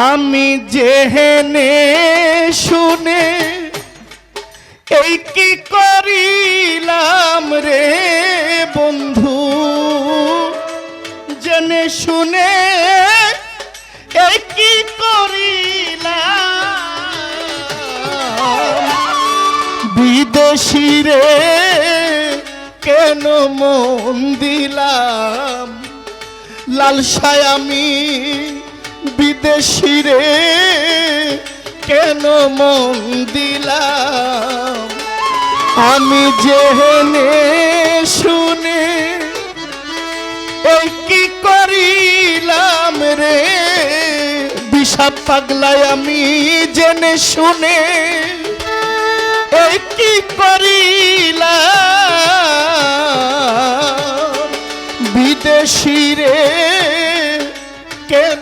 আমি যেহেনে শুনে এই কি করিলাম রে বন্ধু? জেনে শুনে এই কি করিলাম? বিদেশি রে, কেন মন দিলাম? লালসায় আমি বিদেশি রে কেন মন দিলাম? আমি জেনে শুনে এই কি করিলাম রে? বিষাদ পাগলায় আমি জেনে শুনে এই কি করিলাম? বিদেশি রে কেন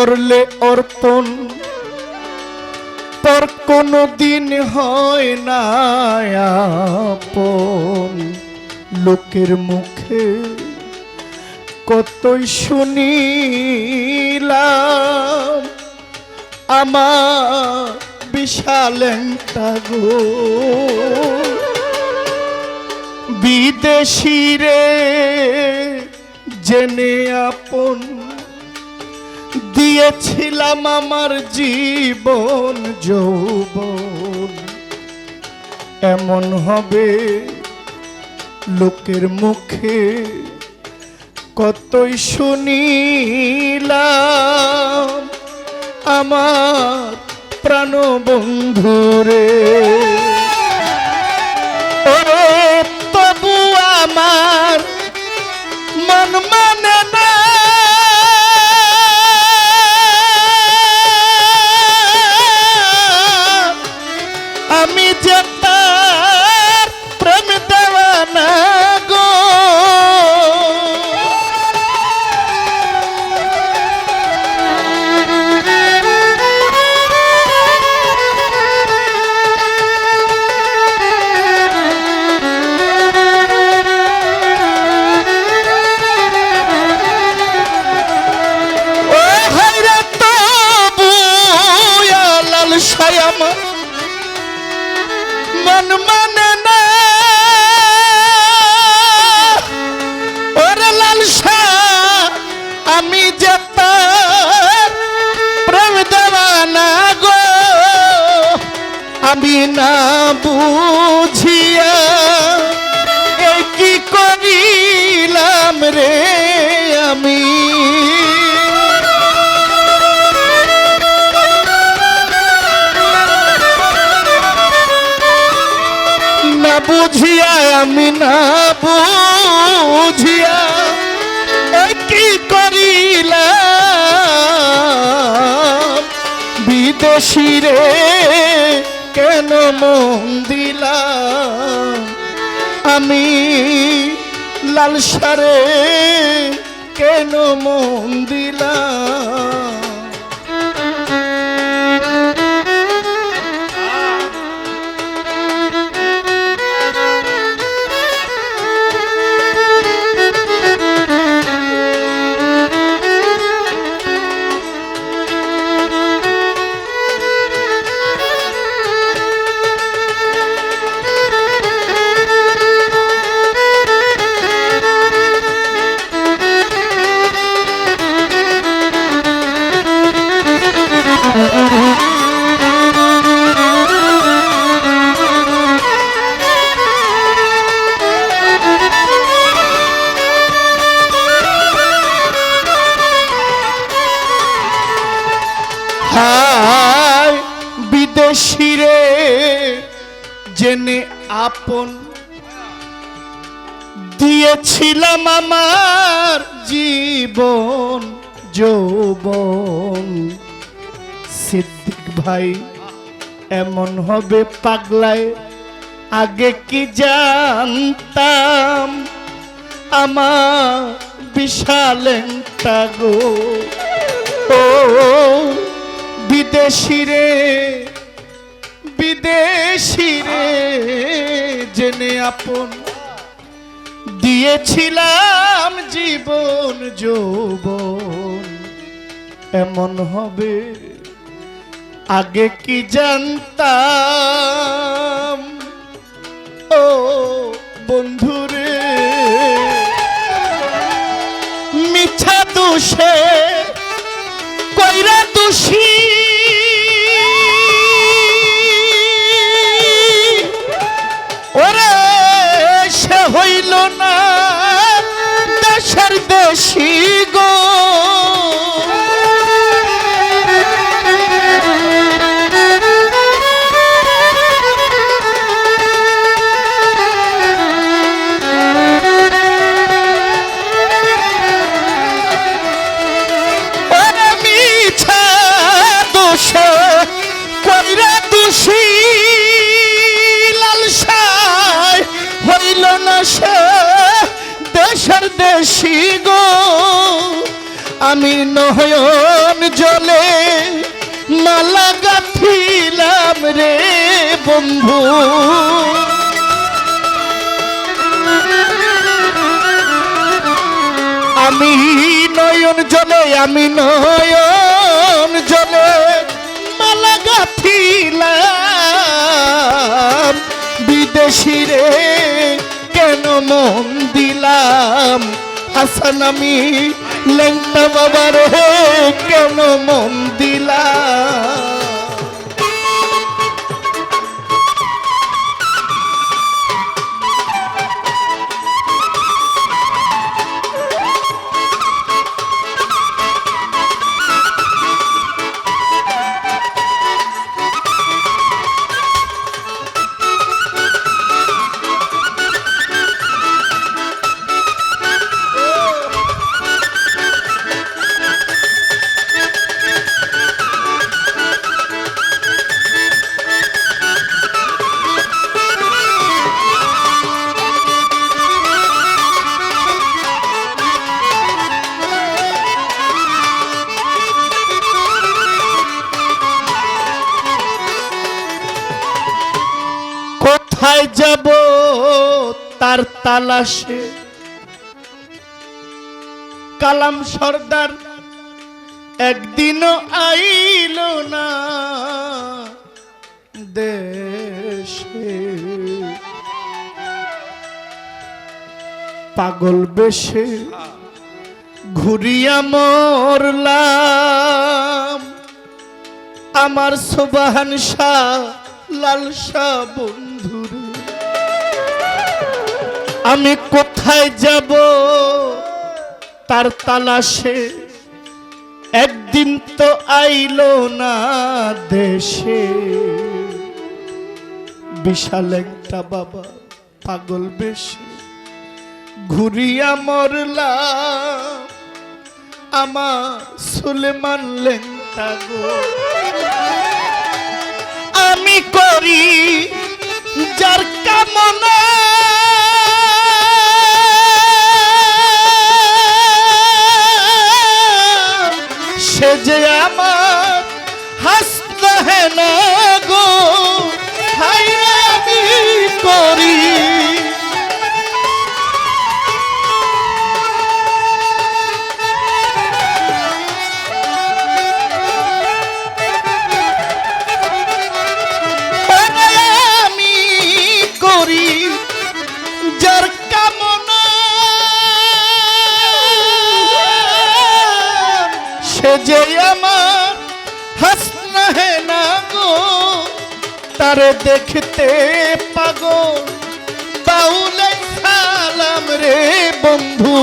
করলে অর্পণ পর কোনো দিন হয় না আপন। লোকের মুখে কতই শুনিলাম, আমার বিশাল গো বিদেশি রে, জেনে আপন দিয়েছিলাম আমার জীবন যৌবন। এমন হবে লোকের মুখে, কতই শুনিলাম আমার প্রাণ বন্ধুরে তবু আমার মন মানে লাল সায়ামা মন মানে না ওরে লাল আমি যে প্রেম দেওয়ানা গো আমি না বুঝিয়া আমি না বুঝিয়া কি করিলাম? বিদেশি রে কেন মন দিলাম? আমি লালসারে কেন মন দিলাম আপন দিয়েছিলাম আমার জীবন, যৌবন। সিদ্দিক ভাই, এমন হবে পাগলায়, আগে কি জানতাম? আমার বিশাল গো। ও, বিদেশি রে। বিদেশি রে জেনে আপন। দিয়েছিলাম জীবন যৌবন। এমন হবে আগে কি জানতাম? দেশি গো আমি নয়ন জলে মালা গাথিলাম রে বন্ধু। আমি নয়ন জলে, আমি নয়ন জলে মালা গাথিলাম। বিদেশি রে, কেন মন দিলাম? হাসান আমি লেংটা বাবার হে কেন মন দিলাম যাব তার তালাশে। কালাম সর্দার একদিনও আইল না দেশে। পাগল বেশে ঘুরিয়া মরলাম। আমার সোবাহান শাহ, লাল শাহ আমি কোথায় যাব? তার তালাশে একদিন তো আইলো না দেশে। বিশাল একটা বাবা, পাগল বেশে। ঘুরিয়া মরলা, আমার সুলেমান লেংটা গো। আমি করি যার কামনা যে তারে দেখতে পাগল। বাউলে সালাম রে বন্ধু।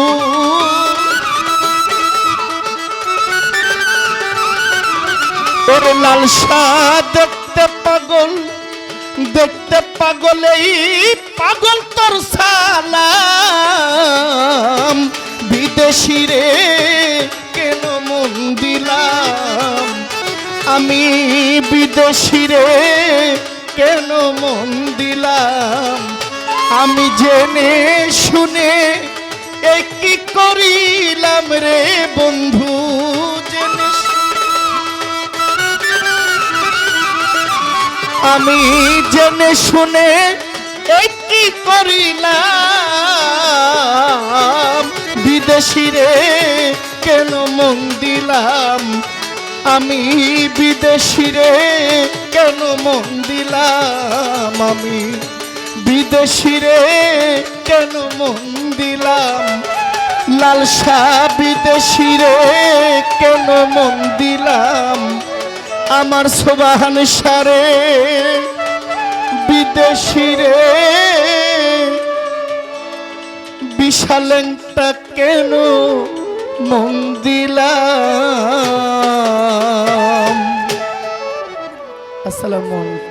ওর লাল শাহ দেখতে পাগল, দেখতে পাগলেই পাগল তোর সালাম। বিদেশি রে, কেন মন দিলাম? আমি বিদেশি রে কেন মন দিলাম? আমি জেনে শুনে একই করিলাম রে বন্ধু আমি জেনে শুনে একই করিলাম? বিদেশি রে, কেন মন দিলাম? আমি বিদেশি রে, কেন মন দিলাম আমি? বিদেশি রে, কেন মন দিলাম? লালসা বিদেশি রে, কেন মন দিলাম? আমার সোবাহান সারে বিদেশি রে। বিশালটা কেন মন দিলাম। আসসালামু আলাইকুম।